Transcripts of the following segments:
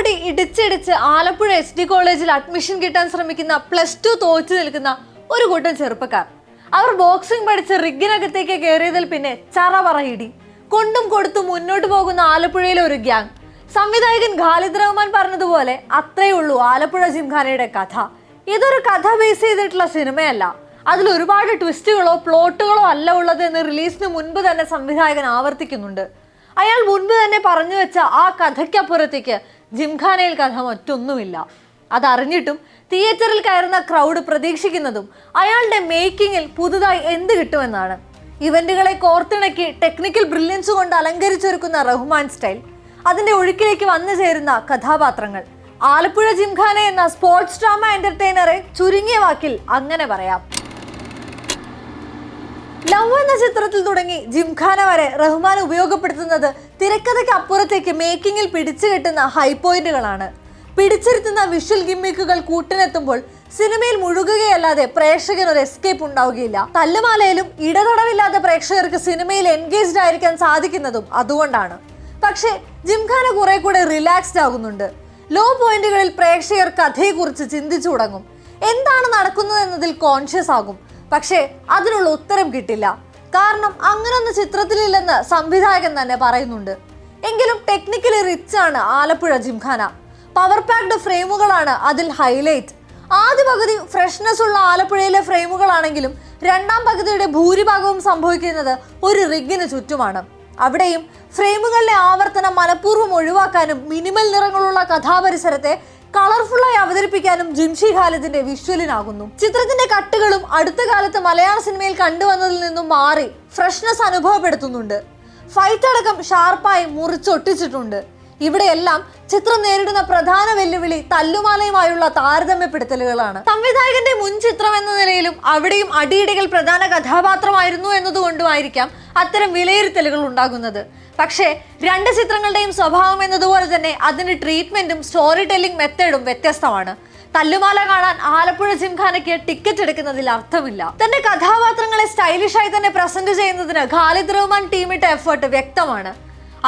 കൂടി ഇടിച്ചിടിച്ച് Alappuzha S D കോളേജിൽ അഡ്മിഷൻ കിട്ടാൻ ശ്രമിക്കുന്ന പ്ലസ് ടു തോറ്റു നിൽക്കുന്ന ഒരു കൂട്ടം ചെറുപ്പക്കാർ. അവർ ബോക്സിംഗ് പഠിച്ച് റിഗിനകത്തേക്ക് കയറിയതിൽ പിന്നെ ചറ പറയിടി കൊണ്ടും കൊടുത്തും മുന്നോട്ട് പോകുന്ന ആലപ്പുഴയിലെ ഒരു ഗ്യാങ് സംവിധായകൻ ഖാലിദ് റഹ്മാൻ പറഞ്ഞതുപോലെ അത്രയേ ഉള്ളൂ ആലപ്പുഴ ജിംഖാനയുടെ കഥ. ഇതൊരു കഥ ബേസ് ചെയ്തിട്ടുള്ള സിനിമയല്ല. അതിൽ ഒരുപാട് ട്വിസ്റ്റുകളോ പ്ലോട്ടുകളോ അല്ല ഉള്ളത് എന്ന് റിലീസിന് മുൻപ് തന്നെ സംവിധായകൻ ആവർത്തിക്കുന്നുണ്ട്. അയാൾ മുൻപ് തന്നെ പറഞ്ഞു വെച്ച ആ കഥയ്ക്കപ്പുറത്തേക്ക് ജിംഖാനയിൽ കഥ മറ്റൊന്നുമില്ല. അതറിഞ്ഞിട്ടും തിയേറ്ററിൽ കയറുന്ന ക്രൗഡ് പ്രതീക്ഷിക്കുന്നതും അയാളുടെ മേക്കിങ്ങിൽ പുതുതായി എന്ത് കിട്ടുമെന്നാണ്. ഇവന്റുകളെ കോർത്തിണക്കി ടെക്നിക്കൽ ബ്രില്യൻസ് കൊണ്ട് അലങ്കരിച്ചൊരുക്കുന്ന റഹ്മാൻ സ്റ്റൈൽ അതിന്റെ ഒഴുക്കിലേക്ക് വന്നു ചേരുന്ന കഥാപാത്രങ്ങൾ. ആലപ്പുഴ ജിംഖാന എന്ന സ്പോർട്സ് ഡ്രാമ എന്റർടൈനറെ ചുരുങ്ങിയ വാക്കിൽ അങ്ങനെ പറയാം. ലവ് എന്ന ചിത്രത്തിൽ തുടങ്ങി ജിംഖാന വരെ റഹ്മാൻ ഉപയോഗപ്പെടുത്തുന്നത് തിരക്കഥയ്ക്ക് അപ്പുറത്തേക്ക് മേക്കിങ്ങിൽ പിടിച്ചു കെട്ടുന്ന ഹൈ പോയിന്റുകളാണ് പിടിച്ചിരുത്തുന്ന വിഷ്വൽ ഗിമ്മിക്കുകൾ കൂട്ടിനെത്തുമ്പോൾ സിനിമയിൽ മുഴുകുകയല്ലാതെ പ്രേക്ഷകന് ഒരു എസ്കേപ്പ് ഉണ്ടാവുകയില്ല. തല്ലുമാലയിലും ഇടതടവില്ലാതെ പ്രേക്ഷകർക്ക് സിനിമയിൽ എൻഗേജ്ഡ് ആയിരിക്കാൻ സാധിക്കുന്നതും അതുകൊണ്ടാണ്. പക്ഷേ ജിംഖാന കുറെ കൂടെ റിലാക്സ്ഡ് ആകുന്നുണ്ട്. ലോ പോയിന്റുകളിൽ പ്രേക്ഷകർ കഥയെക്കുറിച്ച് ചിന്തിച്ചു തുടങ്ങും. എന്താണ് നടക്കുന്നത് എന്നതിൽ കോൺഷ്യസ് ആകും. പക്ഷേ അതിനുള്ള ഉത്തരം കിട്ടില്ല. കാരണം അങ്ങനൊന്നും ചിത്രത്തിലില്ലെന്ന് സംവിധായകൻ തന്നെ പറയുന്നുണ്ട്. എങ്കിലും ടെക്നിക്കലി റിച്ച് ആണ് ആലപ്പുഴ ജിംഖാന. പവർ പാക്ഡ് ഫ്രെയിമുകളാണ് അതിൽ ഹൈലൈറ്റ് ആദ്യ പകുതി ഫ്രഷ്നെസ് ഉള്ള ആലപ്പുഴയിലെ ഫ്രെയിമുകളാണെങ്കിലും രണ്ടാം പകുതിയുടെ ഭൂരിഭാഗവും സംഭവിക്കുന്നത് ഒരു റിഗിന് ചുറ്റുമാണ്. അവിടെയും ഫ്രെയിമുകളിലെ ആവർത്തനം മനഃപൂർവം ഒഴിവാക്കാനും മിനിമൽ നിറങ്ങളുള്ള കഥാപരിസരത്തെ കളർഫുള്ളായി അവതരിപ്പിക്കാനും ജിംഷി ഖാലിദിന്റെ വിഷ്വലിനാകുന്നു. ചിത്രത്തിന്റെ കട്ടുകളും അടുത്ത കാലത്ത് മലയാള സിനിമയിൽ കണ്ടുവന്നതിൽ നിന്നും മാറി ഫ്രഷ്നെസ് അനുഭവപ്പെടുത്തുന്നുണ്ട്. ഫൈറ്റ് അടക്കം ഷാർപ്പായി മുറിച്ചൊട്ടിച്ചിട്ടുണ്ട്. ഇവിടെയെല്ലാം ചിത്രം നേരിടുന്ന പ്രധാന വെല്ലുവിളി തല്ലുമാലയുമായുള്ള താരതമ്യപ്പെടുത്തലുകളാണ്. സംവിധായകന്റെ മുൻ ചിത്രം എന്ന നിലയിലും അവിടെയും അടിയിടികൾ പ്രധാന കഥാപാത്രമായിരുന്നു എന്നതുകൊണ്ടുമായിരിക്കാം അത്തരം വിലയിരുത്തലുകൾ ഉണ്ടാകുന്നത്. പക്ഷേ രണ്ട് ചിത്രങ്ങളുടെയും സ്വഭാവം എന്നതുപോലെ തന്നെ അതിന്റെ ട്രീറ്റ്മെന്റും സ്റ്റോറി ടെല്ലിംഗ് മെത്തേഡും വ്യത്യസ്തമാണ്. തല്ലുമാല കാണാൻ ആലപ്പുഴ ജിംഖാനയ്ക്ക് ടിക്കറ്റ് എടുക്കുന്നതിൽ അർത്ഥമില്ല. തന്റെ കഥാപാത്രങ്ങളെ സ്റ്റൈലിഷായി തന്നെ പ്രസന്റ് ചെയ്യുന്നതിന് ഖാലിദ് റഹ്മാൻ ടീമിട്ട എഫേർട്ട് വ്യക്തമാണ്.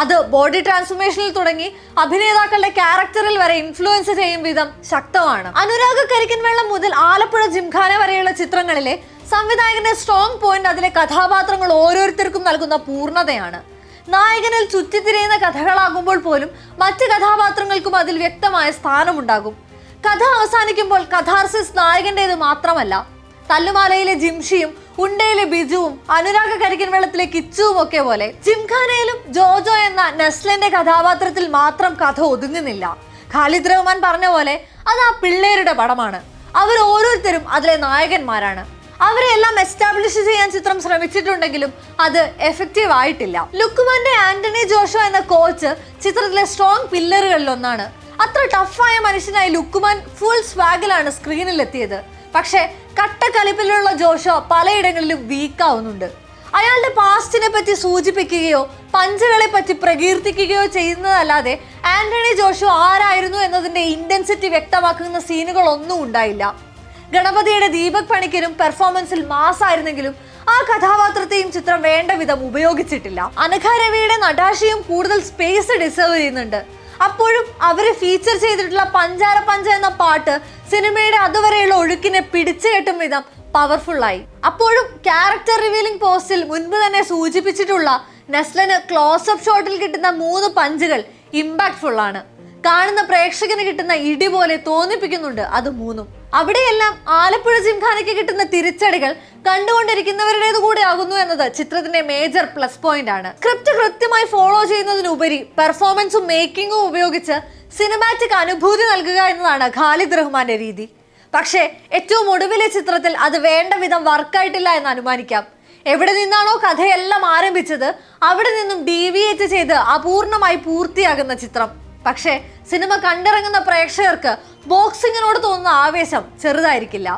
അത് ബോഡി ട്രാൻസ്ഫോർമേഷനിൽ തുടങ്ങി അഭിനേതാക്കളുടെ ക്യാരക്ടറിൽ വരെ ഇൻഫ്ലുവൻസ് ചെയ്യും വിധം ശക്തമാണ്. അനുരാഗ് കരിക്കൻ വെള്ളം മുതൽ ആലപ്പുഴ ജിംഖാന വരെയുള്ള ചിത്രങ്ങളിലെ സംവിധായകന്റെ സ്ട്രോങ് പോയിന്റ് അതിലെ കഥാപാത്രങ്ങൾ ഓരോരുത്തർക്കും നൽകുന്ന പൂർണതയാണ്. നായകനിൽ ചുറ്റിത്തിരിയുന്ന കഥകളാകുമ്പോൾ പോലും മറ്റ് കഥാപാത്രങ്ങൾക്കും അതിൽ വ്യക്തമായ സ്ഥാനമുണ്ടാകും. കഥ അവസാനിക്കുമ്പോൾ കഥാർസിസ് നായകന്റേത് മാത്രമല്ല തല്ലുമാലയിലെ ജിംഷിയും ഉണ്ടയിലെ ബിജുവും അനുരാഗ കരിക്കൻ വെള്ളത്തിലെ കിച്ചുവും ഒക്കെ പോലെ ജിംഖാനയിലും ജോജോ എന്ന നെസ്ലിന്റെ കഥാപാത്രത്തിൽ മാത്രം കഥ ഒതുങ്ങുന്നില്ല. ഖാലിദ് റഹ്മാൻ പറഞ്ഞ പോലെ അത് ആ പിള്ളേരുടെ പടമാണ്. അവർ ഓരോരുത്തരും അതിലെ നായകന്മാരാണ്. അവരെ എല്ലാം എസ്റ്റാബ്ലിഷ് ചെയ്യാൻ ചിത്രം ശ്രമിച്ചിട്ടുണ്ടെങ്കിലും അത് എഫക്റ്റീവ് ആയിട്ടില്ല. ലുക്കുമാന്റെ ആന്റണി ജോഷോ എന്ന കോച്ച് ചിത്രത്തിലെ സ്ട്രോങ് പില്ലറുകളിൽ ഒന്നാണ്. അത്ര ടഫായ മനുഷ്യനായി ലുക്കുമാൻ ഫുൾ സ്വാഗിലാണ് സ്ക്രീനിൽ എത്തിയത്. പക്ഷേ കട്ടക്കലിപ്പിലുള്ള ജോഷോ പലയിടങ്ങളിലും വീക്കാവുന്നുണ്ട് അയാളുടെ പാസ്റ്റിനെ പറ്റി സൂചിപ്പിക്കുകയോ പഞ്ചകളെ പറ്റി പ്രകീർത്തിക്കുകയോ ചെയ്യുന്നതല്ലാതെ ആന്റണി ജോഷോ ആരായിരുന്നു എന്നതിന്റെ ഇന്റൻസിറ്റി വ്യക്തമാക്കുന്ന സീനുകളൊന്നും ഉണ്ടായില്ല. ഗണപതിയുടെ ദീപക് പണിക്കരും പെർഫോമൻസിൽ മാസായിരുന്നെങ്കിലും ആ കഥാപാത്രത്തെയും ചിത്രം വേണ്ട വിധം ഉപയോഗിച്ചിട്ടില്ല. അനഘ രവിയുടെ നടാശയും കൂടുതൽ സ്പേസ് ഡിസേർവ് ചെയ്യുന്നുണ്ട്. അപ്പോഴും അവർ ഫീച്ചർ ചെയ്തിട്ടുള്ള പഞ്ചാര പഞ്ച എന്ന പാട്ട് സിനിമയുടെ അതുവരെയുള്ള ഒഴുക്കിനെ പിടിച്ചു കെട്ടും വിധം പവർഫുൾ ആയി. അപ്പോഴും ക്യാരക്ടർ റിവീലിംഗ് പോസ്റ്റിൽ മുൻപ് തന്നെ സൂചിപ്പിച്ചിട്ടുള്ള നെസ്ലന് ക്ലോസപ്പ് ഷോട്ടിൽ കിട്ടുന്ന മൂന്ന് പഞ്ചുകൾ ഇമ്പാക്ട്ഫുൾ ആണ്. കാണുന്ന പ്രേക്ഷകന് കിട്ടുന്ന ഇടി പോലെ തോന്നിപ്പിക്കുന്നുണ്ട് അത് മൂന്നും. അവിടെയെല്ലാം ആലപ്പുഴ ജിംഖാനയ്ക്ക് കിട്ടുന്ന തിരിച്ചടികൾ കണ്ടുകൊണ്ടിരിക്കുന്നവരുടേത് കൂടെ ആകുന്നു എന്നത് ചിത്രത്തിന്റെ മേജർ പ്ലസ് പോയിന്റ് ആണ്. സ്ക്രിപ്റ്റ് കൃത്യമായി ഫോളോ ചെയ്യുന്നതിനുപരി പെർഫോമൻസും മേക്കിങ്ങും ഉപയോഗിച്ച് സിനിമാറ്റിക് അനുഭൂതി നൽകുക എന്നതാണ് ഖാലിദ് റഹ്മാന്റെ രീതി. പക്ഷേ ഏറ്റവും ഒടുവിലെ ചിത്രത്തിൽ അത് വേണ്ട വിധം വർക്കായിട്ടില്ല എന്ന് അനുമാനിക്കാം. എവിടെ നിന്നാണോ കഥയെല്ലാം ആരംഭിച്ചത് അവിടെ നിന്നും ഡീവിയേറ്റ് ചെയ്ത് അപൂർണമായി പൂർത്തിയാകുന്ന ചിത്രം. പക്ഷേ സിനിമ കണ്ടിറങ്ങുന്ന പ്രേക്ഷകർക്ക് ബോക്സിങ്ങിനോട് തോന്നുന്ന ആവേശം ചെറുതായിരിക്കില്ല.